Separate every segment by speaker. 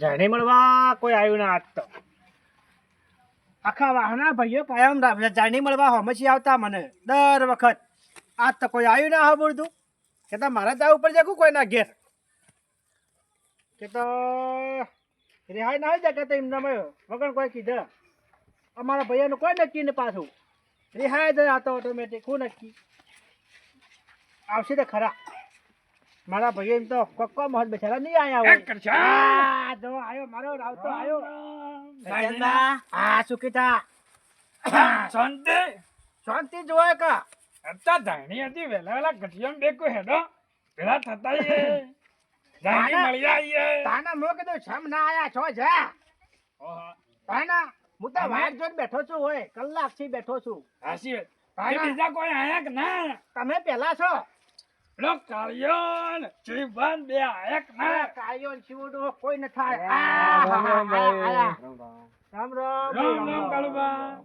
Speaker 1: જાણે મળવા કોઈ આવ્યું ના આજ તો. આખા વાહના ભાઈઓ કાયમ રાખે જાણે મળવા હમસી આવતા મને દર વખત. આજ તો કોઈ આવ્યું ના સાંભળતું કે તો મારા ત્યાં ઉપર જગું કોઈ ના ઘેર. કે તો રિહાઈ ના હોય કે તો એમને વગર કોઈ કીધા. અમારા ભાઈઓનું કોઈ નક્કી ને પાછું. રિહાઈ આ તો ઓટોમેટિક હું નક્કી. આવશે તો ખરા. મારા ભાઈ તો કક્કો મહત બેચારા નહીં આયા આ જો આયો મારો રાવતો આયો. હા સુકીતા.
Speaker 2: શાંતિ.
Speaker 1: શાંતિ જોવાય કા?
Speaker 2: અત્યાર ધાણી હતી વેલા વેલા ગઠિયમ બેકો હેડો. પેલા થતા ઈએ ધાણી મળી આઈએ.
Speaker 1: તાના મો કીધું છમ ના આયા છો જા.
Speaker 2: ઓહો,
Speaker 1: તાના હું તો વાર જોઈને બેઠો છું હોય કલાકથી બેઠો છું.
Speaker 2: હાસી. બીજા કોઈ આયા કે ના?
Speaker 1: તમે પેલા છો?
Speaker 2: પેલો કાળિયો ને બે એક ના આયા?
Speaker 1: શિવડો કોઈ ન થાય આ,
Speaker 3: રામ. રામ રામ.
Speaker 1: રામ રામ
Speaker 2: કાળુબા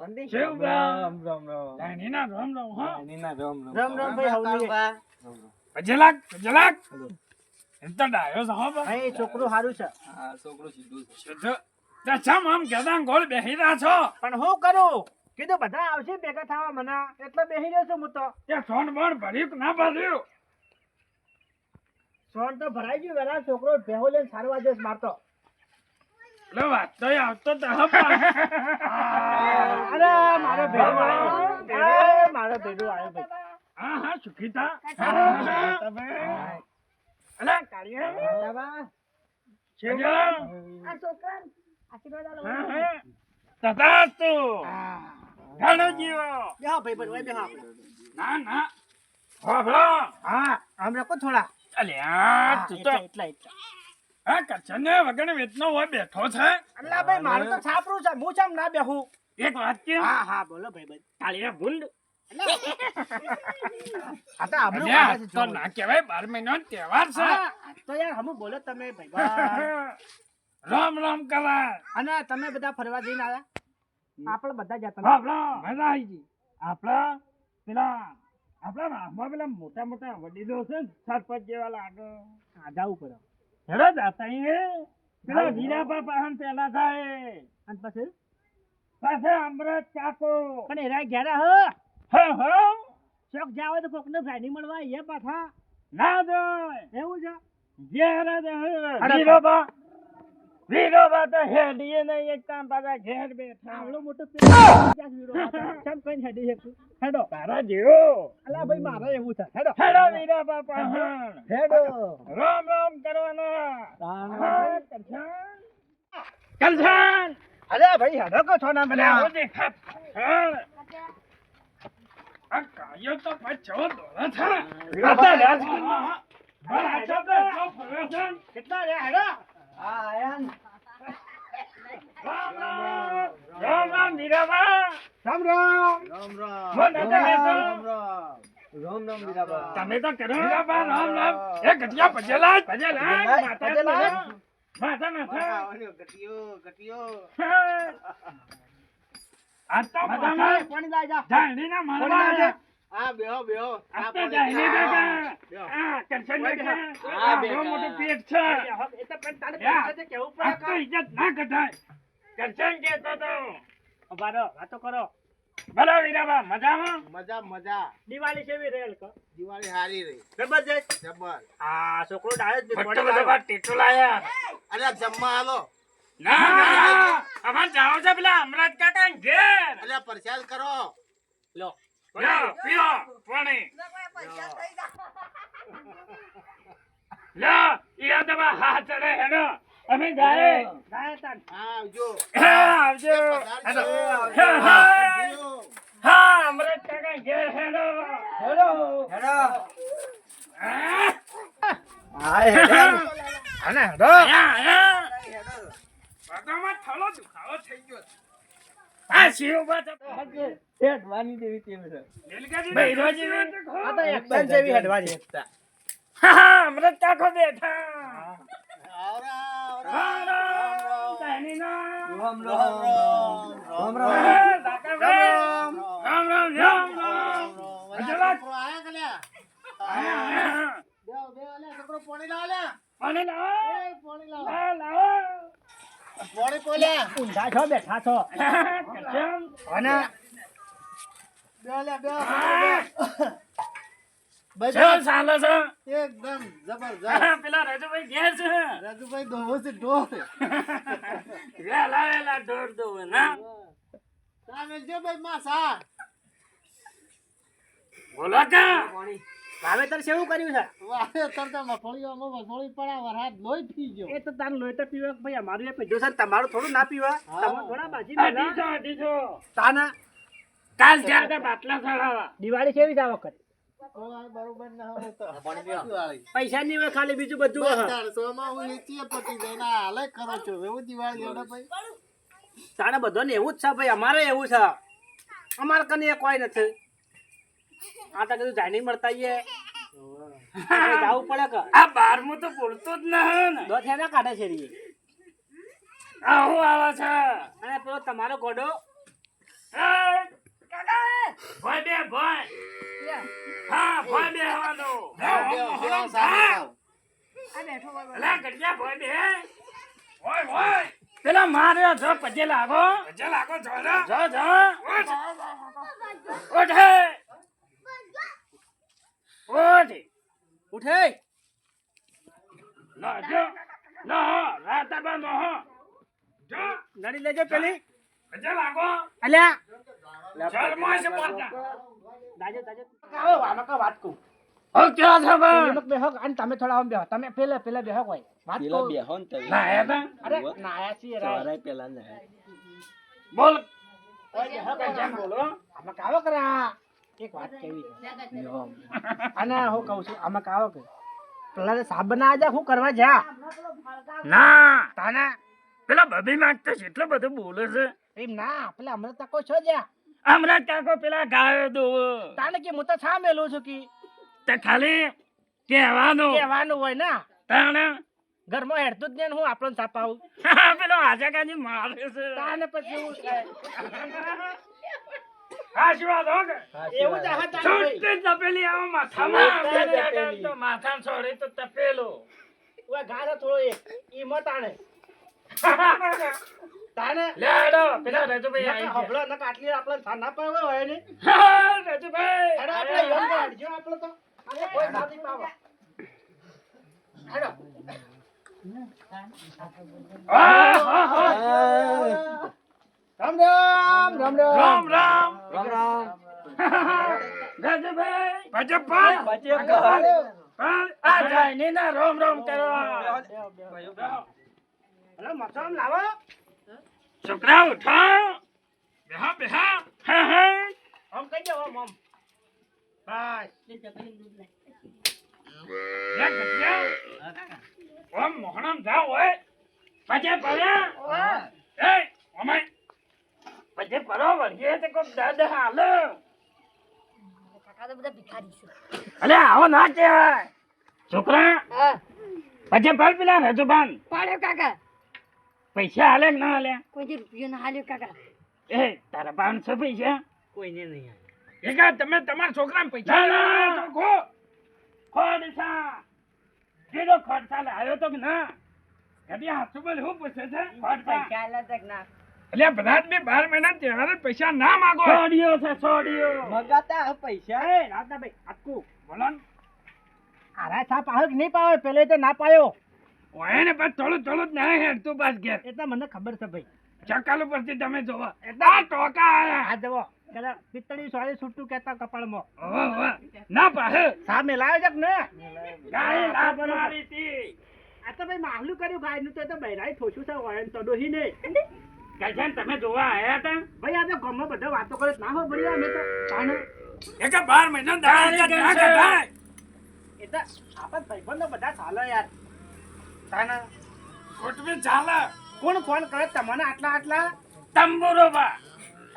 Speaker 1: પંડિત.
Speaker 3: રામ રામ રામ.
Speaker 2: ધાણીના રામ રામ હો
Speaker 3: નાનીના રામ રામ.
Speaker 1: રામ રામ ભાઈ હવની
Speaker 3: રામ રામ.
Speaker 2: પજલાક પજલાક તો ડાયો છે હો બા.
Speaker 1: અહીં છોકરું સારું છે
Speaker 3: છોકરો સીધું છે.
Speaker 2: સીધો. તે ચમ આમ ગેદાં ગોળ બેહી રહ્યા છો
Speaker 1: પણ હું કરું કીધું બધા આવશે ભેગા થવા મને. એટલે બેસી રહ્યો હું તો.
Speaker 2: તે સોન બોન ભર્યું ના ભર્યું?
Speaker 1: સોન તો ભરાઈ ગયું વેલા છોકરો ભેહો લઈને સારવા જઈશ મારતો.
Speaker 2: લો વાત તો આવતો તો
Speaker 1: અરે મારો ભેડો આવ્યો. મારો ભેડો આવ્યો ભાઈ.
Speaker 2: હા હા સુખીતા તમે અલે કાળિયા
Speaker 1: દાદા,
Speaker 2: શેજા
Speaker 1: આ છોકરાને આશીર્વાદ આલો.
Speaker 2: હા હા. તથાસ્તુ જીવો
Speaker 1: બેહો ભાઈ ભાઈ ઓય બેહો. આપણે.
Speaker 2: ના ના. હોભળો
Speaker 1: હા આમ રાખો થોડા.
Speaker 2: તું તો
Speaker 1: એટલા એટલા.
Speaker 2: વેતનો હોય બેઠો છે.
Speaker 1: અલ્લા ભાઈ મારું તો છાપરું છે હું ચમ ના બેહું?
Speaker 2: એક વાત કે
Speaker 1: હા હા બોલો ભાઈ ભાઈ
Speaker 2: કાળિયા ભૂંડ.
Speaker 1: આ તો
Speaker 2: તો ના કહેવાય બાર મહિનો તહેવાર છે.
Speaker 1: તો યાર હમું બોલો તમે ભાઈ.
Speaker 2: રામ રામ કરાય
Speaker 1: અને તમે બધા ફરવા જઈને આવ્યા? આપણે બધા જતા
Speaker 2: આપણા મજા આપણા પેલા આપણા રામમાં પેલા મોટા મોટા વડીલો છે ને સાત પાંચ જેવા લાગે.
Speaker 1: આધા ઉપર
Speaker 2: હેડો જાતા એ પેલા વીરાપા પાહન પેલા થાય.
Speaker 1: અને પછી
Speaker 2: પાસે અમૃત ચાકો
Speaker 1: પણ એરા ઘેરા હ.
Speaker 2: હો હો?
Speaker 1: ચોક જાવ તો કોકને ફાઈની મળવા એ પાછા.
Speaker 2: ના જોય.
Speaker 1: એવું છે?
Speaker 2: જ હે.
Speaker 1: અરે
Speaker 2: વીરોબા વીરોબા તો હેડીએ નહીં એક કામ પાછા ઘેર બેઠા.
Speaker 1: આવડો મોટો. ચમ કઈ હેડી શકું હેડો.
Speaker 2: તારા જેવો.
Speaker 1: અલા ભાઈ મારા એવું છે હેડો.
Speaker 2: હેડો વીરોબા પાહન
Speaker 1: હેડો.
Speaker 2: રામ રામ કરવાનો. કરશન
Speaker 1: અરે ભાઈ. હેડો કો છો ના બન્યા.
Speaker 2: આ કાયો તો પછી ચો દોડા છે. આ તો રાજકીયમાં. હા, આ તો તો એટલો ફર્યો છે.
Speaker 1: કેટલા રે હેડો.
Speaker 2: રામ રામ. રામ રામ
Speaker 1: રામ રામ
Speaker 3: રામ રામ. રામ રામ. રામ રામ
Speaker 2: તમે તો કરો વીરાબા, રામ રામ. એ ભજેલા જ. માથા. માથા માથા.
Speaker 3: આવજો, ગટિયો, ગટિયો.
Speaker 2: આ તો
Speaker 1: મજામાં પાણી લાઈ જા
Speaker 2: ધાણીના
Speaker 1: પાણી
Speaker 2: મારવા
Speaker 3: બેહો, બેહો.
Speaker 2: આ
Speaker 3: હા.
Speaker 2: કાકા. આ કરશન કાકા. આ
Speaker 3: બેટા.
Speaker 2: બહુ પેટ છે.
Speaker 1: એ તો પણ તારે
Speaker 2: યા.
Speaker 1: કેવું પડે
Speaker 2: તો ઇજ્જત ના કઢાય. કરશન તો.
Speaker 1: ઊભા વાતો કરો.
Speaker 2: ભલો વીરાબા મજામાં.
Speaker 3: મજા મજા.
Speaker 1: દિવાળી કેવી રેલ કો?
Speaker 3: દિવાળી હારી રહી.
Speaker 1: જબરજસ્ત
Speaker 3: જબર.
Speaker 1: આ છોકરો ડાયો જ
Speaker 2: મોટો બધો ટેટો લાયા.
Speaker 3: અલ્યા જમવા હાલો.
Speaker 2: ના ના અમાર જાવ છે પેલા અમરાજ કાકા ને ઘેર.
Speaker 3: અલ્યા પ્રસાદ કરો.
Speaker 1: લો.
Speaker 2: લ્યો પીઓ પાણી. લ્યો ઈયા દવા હાથ ચડે હેડો અમે જાય
Speaker 1: ડાયો તાન.
Speaker 3: હા આવજો.
Speaker 2: હા, આવજો. હેડો. હા, હા. હા. અમરાજ કાકા ઘેર હેડો
Speaker 1: હેડો
Speaker 2: હા
Speaker 1: હાય હેડો આને હેડો
Speaker 2: હેડો. પગામાં થોડો દુખાવો થઈ ગયો છે. આ શિવબા તો
Speaker 3: હેઠવાની દેવી તેમ છે.
Speaker 2: રેલગાડી બૈરોજી
Speaker 1: આ તો એકદમ જેવી હેડવાની
Speaker 2: હા, હા, અમૃત કાકો બેઠા.
Speaker 3: આવરા, આવરા.
Speaker 2: રામ રામ,
Speaker 3: રામ રામ રામ રામ રામ.
Speaker 2: રામ રામ, રામ રામ.
Speaker 3: આયા કે
Speaker 2: આયા, આયા.
Speaker 3: બેહો, બેહો, છોકરો પોણી લાવો, લ્યા.
Speaker 2: પાણી લાવો
Speaker 3: પાણી લાવો પાણી પોલ્યા.
Speaker 1: ઊંધા છો બેઠા છો? અને
Speaker 3: બે લે, બે.
Speaker 2: શું ચાલે છે.
Speaker 3: એકદમ જબરજસ્ત.
Speaker 2: પેલા રાજુભાઈ ઘેર છે.
Speaker 3: રાજુભાઈ દોહો છે ઢોર.
Speaker 2: વેલા વેલા ઢોર દો ના
Speaker 3: સામે જો ભાઈ માસા.
Speaker 2: બોલો કા?
Speaker 1: વાવેતર એવું કર્યું છે?
Speaker 3: વાવેતર તો મગફળીઓમાં મગફળી પડા વરસાદ લોહી પી ગયો.
Speaker 1: એ તો તાર લોહી તો પીવે ભાઈ અમારું એ પીજો છે ને તમારું થોડું ના પીવા. તમે થોડા બાજી મેલા.
Speaker 2: અઢીસો અઢીસો
Speaker 1: તાના
Speaker 2: કાલ જ્યાં બાટલા ચડાવવા
Speaker 1: દિવાળી કેવી છે આ વખત
Speaker 3: ના
Speaker 1: પૈસા ની હોય ખાલી બીજું બધું
Speaker 3: હું નીચે પતી જાય ને હાલે કરો છો. એવું દિવાળી ભાઈ.
Speaker 1: તાણે બધાને એવું જ છે ભાઈ અમારે એવું છે. અમારે કને એ કોઈ નથી. આ તો કીધું નહીં મળતા આઈએ. જાવું પડે કે?
Speaker 2: આ બારમું તો બોલતો જ ના ને.
Speaker 1: દો થયા ના કાઢે છે રી.
Speaker 2: આવો આવો છે.
Speaker 1: અને પેલો તમારો ગોડો.
Speaker 2: એ, ભોય બે ભોય. હા ભોય બે હવાનો. ભોય બે. ભોય ભોય. પેલા મારે જો પજે લાગો. પજે લાગો જો જો. જો ઉઠ ઉઠ. ઉઠ. ના જો. ના રાતા બા નો જો.
Speaker 1: નડી લેજો પેલી.
Speaker 2: અજે લાગો.
Speaker 1: અલ્યા.
Speaker 2: ચાલ મોય છે પાટા
Speaker 1: દાજો દાજો. આવો આમાં કા વાત કહું?
Speaker 2: ઓ ક્યાં છે બા
Speaker 1: એમાં બેહો અને તમે થોડા આમ બેહો. તમે પેલા પેલા બેહો કોઈ. વાત
Speaker 4: પેલા બેહો ને તમે.
Speaker 2: ના હે તા
Speaker 1: અરે નાયા છીએ રાય.
Speaker 4: પેલા ને.
Speaker 2: બોલ?
Speaker 1: આમાં કાવો કરા? એક વાત કેવી છે? અને હું કહું છું આમાં કાવો કે પેલા તો સાબ ના આજા હું કરવા જા.
Speaker 2: ના.
Speaker 1: તાના.
Speaker 2: પેલા બબી માંગતો છે એટલો બધો બોલે છે.
Speaker 1: એમ ના પેલા હમણાં તકો છો જા
Speaker 2: હમણાં કાકો પેલા ગાયો દો
Speaker 1: તાને કે હું તો છા મેલું છું કે
Speaker 2: તે ખાલી કહેવાનું.
Speaker 1: કહેવાનું હોય ને.
Speaker 2: તાણે
Speaker 1: ઘરમાં હેડતું જ નહીં ને હું આપણને છાપાવું.
Speaker 2: પેલો આજા કાજી મારે છે.
Speaker 1: તાને પછી
Speaker 2: આશીર્વાદ હો કે?
Speaker 1: એવું જ હા તાને
Speaker 2: તપેલી આવો માથામાં.
Speaker 4: છૂટી.
Speaker 2: આગળ તો માથામાં છોડે તો તપેલો.
Speaker 1: ઓય ગાડો થોડો એક. ઈ મત આણે તાને
Speaker 2: લેડો. પેલા રજુભાઈ
Speaker 1: નકા
Speaker 2: આવી
Speaker 1: હભળો, નકા આટલી આપણે છા ના પાવે હોય ને
Speaker 2: રજુભાઈ.
Speaker 1: અરે આપણે યોગ કાઢજો આપણે તો. અરે કોઈ ના નહીં હેડો. રામ રામ રામ
Speaker 2: રામ. રામ
Speaker 4: રામ. રામ.
Speaker 2: ભજપ્પા
Speaker 4: બચે ઘર.
Speaker 2: આ જાયની ના રોમ રોમ કરવા
Speaker 1: અરે મસામ લાવો
Speaker 2: છોકરા ઉઠો બેહા બેહા હા હા
Speaker 1: ઓમ કઈ જાવ ઓમ ઓમ બસ
Speaker 2: ઓમ મોહણમ જાવ હોય પજે પડ્યા એ ઓમાય પજે પરો વળીએ તે કોક દાદા હાલો.
Speaker 5: કાકા તો બધા ભિખારી છે.
Speaker 2: અલે આવો ના કહેવાય. છોકરા પજે પડ પેલા રજુબાન
Speaker 5: પાડ્યો કાકા.
Speaker 2: પૈસા હાલે કે ના હાલે?
Speaker 5: કોઈ રૂપિયો ના હાલ્યો કાકા.
Speaker 2: એ તારા પાંચસો પૈસા
Speaker 1: કોઈને નહીં
Speaker 2: એકા તમે તમારા છોકરાને પૈસા ના ખો. ખોડસા કીધો ખોડસા લાવ્યો તો કે ના? કદી હાથું બોલ હું પૂછે છે? ખોડસા એટલે બધા બે બાર મહિના તહેવાર પૈસા ના માગો. છોડ્યો છે છોડ્યો
Speaker 4: મગાતા પૈસા.
Speaker 1: એ રાધાભાઈ આટકું.
Speaker 2: બોલો ને.
Speaker 1: આરા સાપ આવે કે નહીં પાવે પેલે તો ના પાયો
Speaker 2: ઓય ને બસ થોડું થોડું જ ના હેડતું બસ ઘેર.
Speaker 1: એટલે મને ખબર છે ભાઈ.
Speaker 2: ચકાલ ઉપરથી તમે જોવો. એટલા ટોકા
Speaker 1: આ જવો પેલા પિત્તળી સોળી છૂટું કહેતા કપાળમાં.
Speaker 2: ના પાહે
Speaker 1: સામે લાવે છે કે ને?
Speaker 2: ગાય લાત મારી હતી.
Speaker 1: આ તો ભાઈ માહલું કર્યું ગાયનું તો બૈરાઈ ઠોસું છે ઓયન તો ડોહી ને
Speaker 2: કહેશે તમે જોવા આયા હતા?
Speaker 1: ભાઈ આ તો ગામમાં બધા વાતો કરે. ના હો ભાઈ અમે તો તાણે
Speaker 2: એ કે બાર મહિના દાડા ના કઢાય
Speaker 1: એ તો આપણા ભાઈબંધો બધા ચાલે યાર. તાણે
Speaker 2: ખોટવી ચાલે.
Speaker 1: કોણ ફોન કરે તમને આટલા આટલા?
Speaker 2: તંબુરો બા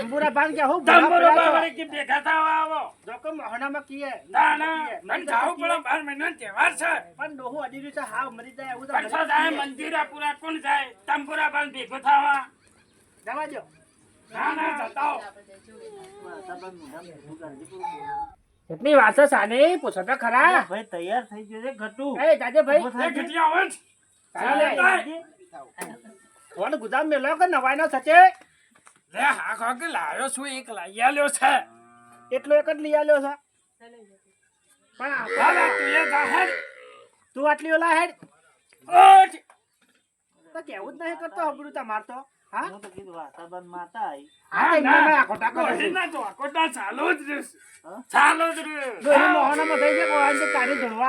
Speaker 1: અંબુરા બાન કે હું
Speaker 2: તંબુરો બા વળી કે ભેગા થવા આવો.
Speaker 1: જોકમ મહોનામાં કીએ
Speaker 2: ના ના મન જાવ પડે બાર મહિના તહેવાર છે.
Speaker 1: પણ ડોહું અડી રહ્યું છે હાવ મરી જાય એવું તો
Speaker 2: પાછા જાય
Speaker 1: કીએ.
Speaker 2: પૂરા કોણ જાય? તંબુરા બાન ભેગો થવા.
Speaker 1: જવા દો
Speaker 2: છે ના જતાઓ
Speaker 1: કેટલી વાસો સાને. પૂછો તો ખરા.
Speaker 4: ભાઈ તૈયાર થઈ ગયો છે ઘટું.
Speaker 1: એ જાજે ભાઈ
Speaker 2: ઘટિયા આવે
Speaker 1: ચાલે. ગુદામ મેલો કે નવાય નો સચે
Speaker 2: લે હા ખો કે લાયો છું એક લઈ આલ્યો છે.
Speaker 1: એટલો એક જ લઈ આલ્યો છે. પણ આ-
Speaker 2: તું એ જા હેડ.
Speaker 1: તું આટલી ઓલા હેડ.
Speaker 2: ઓઠ.
Speaker 1: તો કેવું જ નહીં કરતો હબરું તમાર તો. હા
Speaker 4: તો કીધું વાતાવરણ માતા આવી
Speaker 2: હા, ના. ના તો ચાલુ જ? જ.
Speaker 1: દોરી થઈ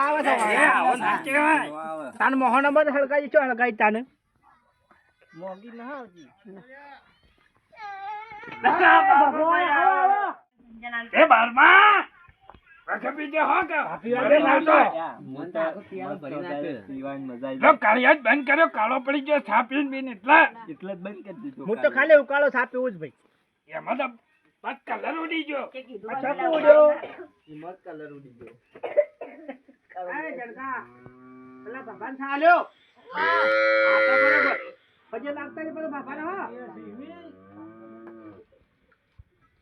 Speaker 1: આવે છે
Speaker 2: આવો ના.
Speaker 1: તાન હળગાઈ છો હળગાઈ તાને
Speaker 4: ના
Speaker 2: એ બારમાં. કાળો પડી ગયો છા પીને પીને એટલે.
Speaker 4: એટલે બંધ કરી દીધું
Speaker 1: હું તો ખાલી ઉકાળો સા જ ભાઈ.
Speaker 2: એમાં તો કલર ઉડી ગયો.
Speaker 1: આ ઉડ્યો
Speaker 4: કિંમત કલર ઉડી ગયો.
Speaker 1: અરે જણકા પેલા ભગવાન ચાલ્યો આ તો બરોબર. પછી લાગતા નહીં પેલો ભગવાન હો.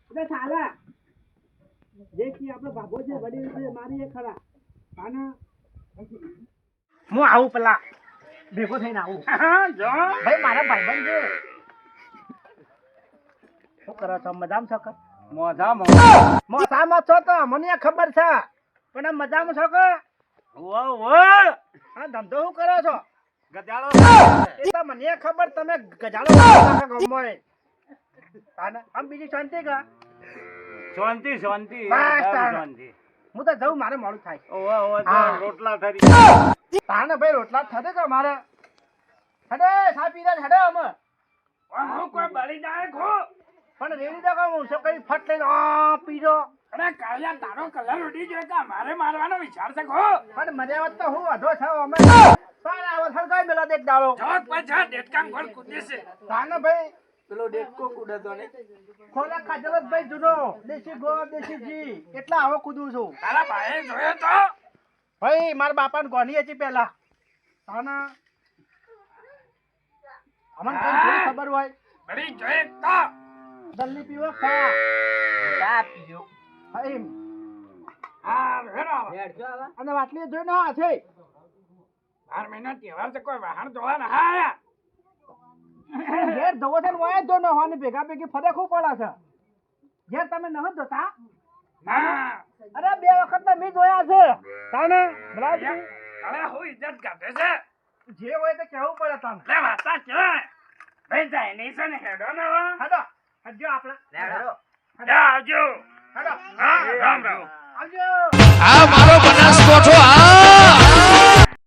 Speaker 1: એટલે ચાલે જે આપણો બાબો છે વડીલ છે મારી એ ખરા. આને હું આવું પેલા. ભેગો થઈને આવું.
Speaker 2: હા, જો.
Speaker 1: ભાઈ મારા ભાઈબંધ છે. શું કરો છો? મજામાં છો કે? છો તો? મને ખબર છે. પણ આ મજામાં છો કે?
Speaker 4: વો વો
Speaker 1: આ ધંધો શું કરો છો?
Speaker 4: ગજાળો
Speaker 1: એ તો મને ખબર તમે ગજાળો ગમોય આમ બીજી શાંતિ કા?
Speaker 4: શાંતિ શાંતિ. શાંતિ.
Speaker 1: હું તો જઉં મારે મોડું થાય.
Speaker 4: ઓવે ઓવે રોટલા ઠરી
Speaker 1: તાને ભાઈ રોટલા થતે તો મારે હડે સાપી દે હડે અમે.
Speaker 2: હું કોઈ બળી જાય ખો.
Speaker 1: પણ રેડી તો હું છું કઈ ફટ લઈને આ પીજો
Speaker 2: અરે કાળિયા તારો કલર ઉડી ગયો કે મારે મારવાનો વિચાર છે ખો.
Speaker 1: પણ મજા વાત તો હું અધો છો અમે. તારા આવો થડકાઈ મેલા દેખ દાડો
Speaker 2: જોત પાછા ડેટકામ ગોળ કૂદે છે.
Speaker 1: તાને ભાઈ
Speaker 4: પેલો ડેટકો કુડતો ને
Speaker 1: ખોરાક ખાધેલો ભાઈ જુનો દેશી ગોળ દેશી ઘી એટલા આવો કૂદું છું.
Speaker 2: તારા ભાઈ જોયો તો?
Speaker 1: ભાઈ મારા બાપાને ગોની હતી પેલા તાના. અમન કઈ થોડી ખબર હોય.
Speaker 2: બળી જોયે તો.
Speaker 1: જલ્દી પીવો ખા.
Speaker 4: ચા પીજો.
Speaker 1: હા, એમ.
Speaker 2: હા હેરો
Speaker 1: અને વાટલી જોઈ ના છે.
Speaker 2: બાર મહિના તહેવાર છે કોઈ વાહન જોવા ના આયા
Speaker 1: ઘેર ધવો છે વાય તો ન ભેગા ભેગી ફરે ખૂબ પડે છે. ઘેર તમે નહ ધોતા?
Speaker 2: ના.
Speaker 1: અરે બે વખત તો મેં જોયા છે. તાને બરાબર
Speaker 2: અરે હું ઇજ્જત કાઢે છે.
Speaker 1: જે હોય તો કેવું પડે તને
Speaker 2: લે વાતા કે ભાઈ જાય નહીં છે ને હેડો ન.
Speaker 1: હડો હડજો આપણે.
Speaker 2: જા આવજો.
Speaker 1: હડો.
Speaker 2: હા રામ રામ.
Speaker 1: આવજો.
Speaker 6: આ મારો બનાસકોઠો આ